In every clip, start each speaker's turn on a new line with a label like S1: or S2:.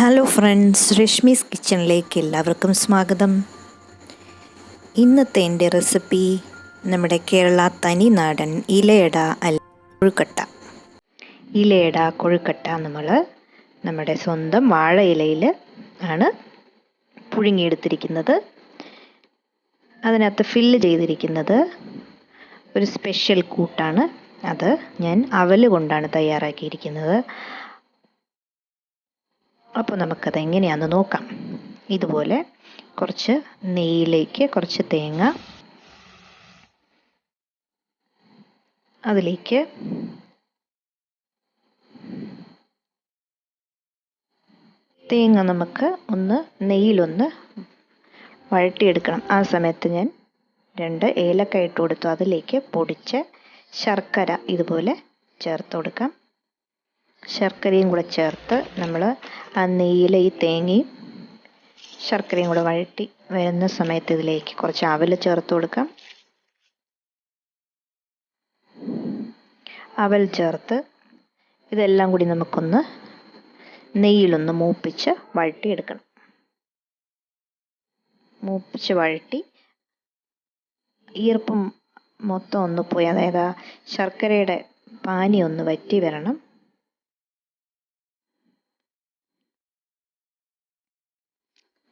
S1: Hello friends Rashmi's കിച്ചണിലേക്ക് എല്ലാവർക്കും സ്വാഗതം. ഇന്നത്തെ എന്റെ റെസിപ്പി നമ്മുടെ കേരള തനി നാടൻ ഇലയട അല്ല കൊഴുക്കട്ട. ഇലയട കൊഴുക്കട്ട നമ്മൾ നമ്മുടെ സ്വന്തം വാഴ ഇലയിൽ ആണ് പുഴുങ്ങിയെടുത്തിരിക്കുന്നത്. അതിനകത്ത് ഫില്ല് ചെയ്തിരിക്കുന്നത് ഒരു സ്പെഷ്യൽ കൂട്ടാണ്. അത് ഞാൻ അവൽ കൊണ്ടാണ് തയ്യാറാക്കിയിരിക്കുന്നത്. അപ്പോൾ നമുക്കത് എങ്ങനെയാണെന്ന് നോക്കാം. ഇതുപോലെ കുറച്ച് നെയ്യിലേക്ക് കുറച്ച് തേങ്ങ. അതിലേക്ക് തേങ്ങ നമുക്ക് ഒന്ന് നെയ്യിലൊന്ന് വഴട്ടിയെടുക്കണം ആ സമയത്ത് ഞാൻ രണ്ട് ഏലക്ക ഇട്ട് കൊടുത്തു. അതിലേക്ക് പൊടിച്ച ശർക്കര ഇതുപോലെ ചേർത്ത് കൊടുക്കാം. ശർക്കരയും കൂടെ ചേർത്ത് നമ്മൾ ആ നെയ്യിൽ ഈ തേങ്ങയും ശർക്കരയും കൂടെ വഴറ്റി വരുന്ന സമയത്ത് ഇതിലേക്ക് കുറച്ച് അവൽ ചേർത്ത് കൊടുക്കാം. അവൽ ചേർത്ത് ഇതെല്ലാം കൂടി നമുക്കൊന്ന് നെയ്യിലൊന്ന് മൂപ്പിച്ച് വഴട്ടിയെടുക്കണം മൂപ്പിച്ച് വഴട്ടി ഈർപ്പം മൊത്തം ഒന്ന് പോയി അതായത് ആ ശർക്കരയുടെ പാനി ഒന്ന് വറ്റി വരണം.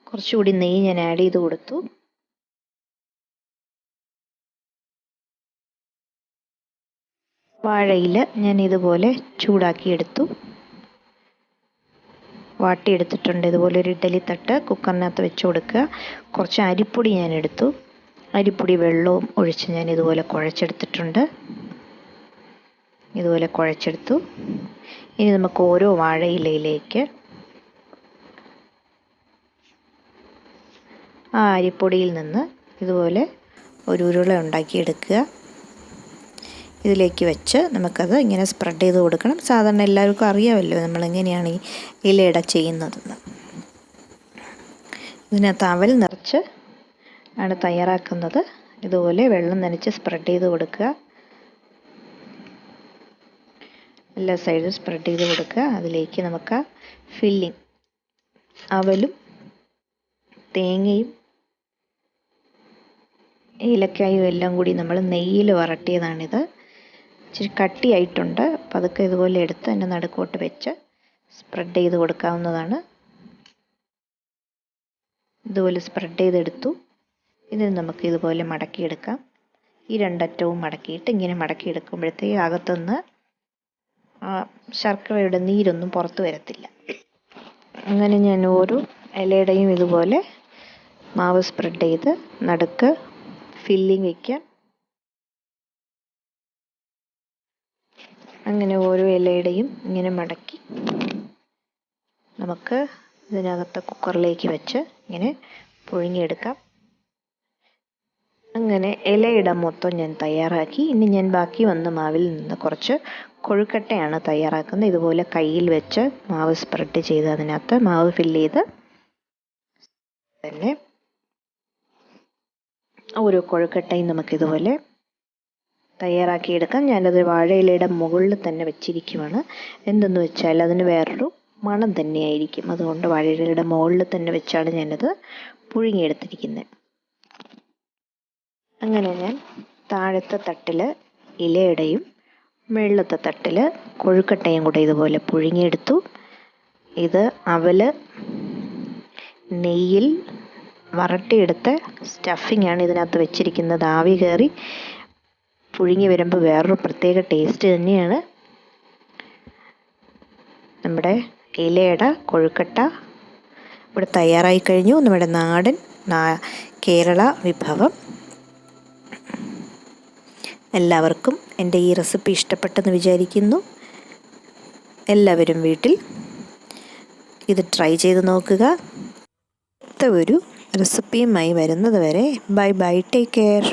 S1: കുറച്ചുകൂടി നെയ്യ് ഞാൻ ആഡ് ചെയ്ത് കൊടുത്തു. വാഴയിൽ ഞാൻ ഇതുപോലെ ചൂടാക്കി എടുത്തു. വാട്ടിയെടുത്തിട്ടുണ്ട് ഇതുപോലെ ഒരു ഇഡലി തട്ട് കുക്കറിനകത്ത് വെച്ച് കൊടുക്കുക. കുറച്ച് അരിപ്പൊടി ഞാൻ എടുത്തു. അരിപ്പൊടി വെള്ളവും ഒഴിച്ച് ഞാൻ ഇതുപോലെ കുഴച്ചെടുത്തിട്ടുണ്ട്. ഇതുപോലെ കുഴച്ചെടുത്തു. ഇനി നമുക്ക് ഓരോ വാഴയിലയിലേക്ക് ആ അരിപ്പൊടിയിൽ നിന്ന് ഇതുപോലെ ഒരു ഉരുള ഉണ്ടാക്കിയെടുക്കുക. ഇതിലേക്ക് വെച്ച് നമുക്കത് ഇങ്ങനെ സ്പ്രെഡ് ചെയ്ത് കൊടുക്കണം. സാധാരണ എല്ലാവർക്കും അറിയാമല്ലോ നമ്മൾ എങ്ങനെയാണ് ഈ ഇലയിട ചെയ്യുന്നതെന്ന്. ഇതിനകത്ത് അവൽ നിറച്ച് ആണ് തയ്യാറാക്കുന്നത്. ഇതുപോലെ വെള്ളം നനച്ച് സ്പ്രെഡ് ചെയ്ത് കൊടുക്കുക. എല്ലാ സൈഡും സ്പ്രെഡ് ചെയ്ത് കൊടുക്കുക. അതിലേക്ക് നമുക്ക് ഫില്ലിങ് അവലും തേങ്ങയും ഏലക്കായും എല്ലാം കൂടി നമ്മൾ നെയ്യിൽ വരട്ടിയതാണിത്. ഇച്ചിരി കട്ടിയായിട്ടുണ്ട്. പതുക്കെ ഇതുപോലെ എടുത്ത് അതിന്റെ നടുക്കോട്ട് വെച്ച് സ്പ്രെഡ് ചെയ്ത് കൊടുക്കാവുന്നതാണ്. ഇതുപോലെ സ്പ്രെഡ് ചെയ്തെടുത്തു. ഇതിന് നമുക്ക് ഇതുപോലെ മടക്കിയെടുക്കാം. ഈ രണ്ടറ്റവും മടക്കിയിട്ട് ഇങ്ങനെ മടക്കിയെടുക്കുമ്പോഴത്തേക്ക് അകത്തുനിന്ന് ശർക്കരയുടെ നീരൊന്നും പുറത്ത് വരത്തില്ല. അങ്ങനെ ഞാൻ ഓരോ ഇലയുടെയും ഇതുപോലെ മാവ് സ്പ്രെഡ് ചെയ്ത് നടുക്ക് ഫില്ലിങ് വയ്ക്കാം അങ്ങനെ ഓരോ ഇലയുടെയും ഇങ്ങനെ മടക്കി നമുക്ക് ഇതിനകത്ത് കുക്കറിലേക്ക് വെച്ച് ഇങ്ങനെ പുഴുങ്ങിയെടുക്കാം. അങ്ങനെ ഇലയിട മൊത്തം ഞാൻ തയ്യാറാക്കി. ഇനി ഞാൻ ബാക്കി വന്ന മാവിൽ നിന്ന് കുറച്ച് കൊഴുക്കട്ടയാണ് തയ്യാറാക്കുന്നത്. ഇതുപോലെ കയ്യിൽ വെച്ച് മാവ് സ്പ്രെഡ് ചെയ്ത് അതിനകത്ത് മാവ് ഫില്ല് ചെയ്ത് തന്നെ ഓരോ കൊഴുക്കട്ടയും നമുക്കിതുപോലെ തയ്യാറാക്കിയെടുക്കാം. ഞാനത് വാഴയിലയുടെ മുകളിൽ തന്നെ വെച്ചിരിക്കുവാണ്. എന്തെന്ന് വെച്ചാൽ അതിന് വേറൊരു മണം തന്നെയായിരിക്കും. അതുകൊണ്ട് വാഴയിലയുടെ മുകളിൽ തന്നെ വെച്ചാണ് ഞാനത് പുഴുങ്ങിയെടുത്തിരിക്കുന്നത് അങ്ങനെ ഞാൻ താഴത്തെ തട്ടിൽ ഇലയുടെയും വെള്ളത്തെ തട്ടിൽ കൊഴുക്കട്ടയും കൂടെ ഇതുപോലെ പുഴുങ്ങിയെടുത്തു. ഇത് അവൽ നെയ്യിൽ വരട്ടിയെടുത്ത സ്റ്റഫിംഗ് ആണ് ഇതിനകത്ത് വെച്ചിരിക്കുന്നത്. ആവി കയറി പുഴുങ്ങി വരുമ്പോൾ വേറൊരു പ്രത്യേക ടേസ്റ്റ് തന്നെയാണ് നമ്മുടെ ഇലയട കൊഴുക്കട്ട. ഇവിടെ തയ്യാറായി കഴിഞ്ഞു. നമ്മുടെ നാടൻ കേരള വിഭവം. എല്ലാവർക്കും എന്റെ ഈ റെസിപ്പി ഇഷ്ടപ്പെട്ടെന്ന് വിചാരിക്കുന്നു. എല്ലാവരും വീട്ടിൽ ഇത് ട്രൈ ചെയ്ത് നോക്കുക. അടുത്ത ഒരു റെസിപ്പിയുമായി വരുന്നത് വരെ ബൈ ബൈ ടേക്ക് കെയർ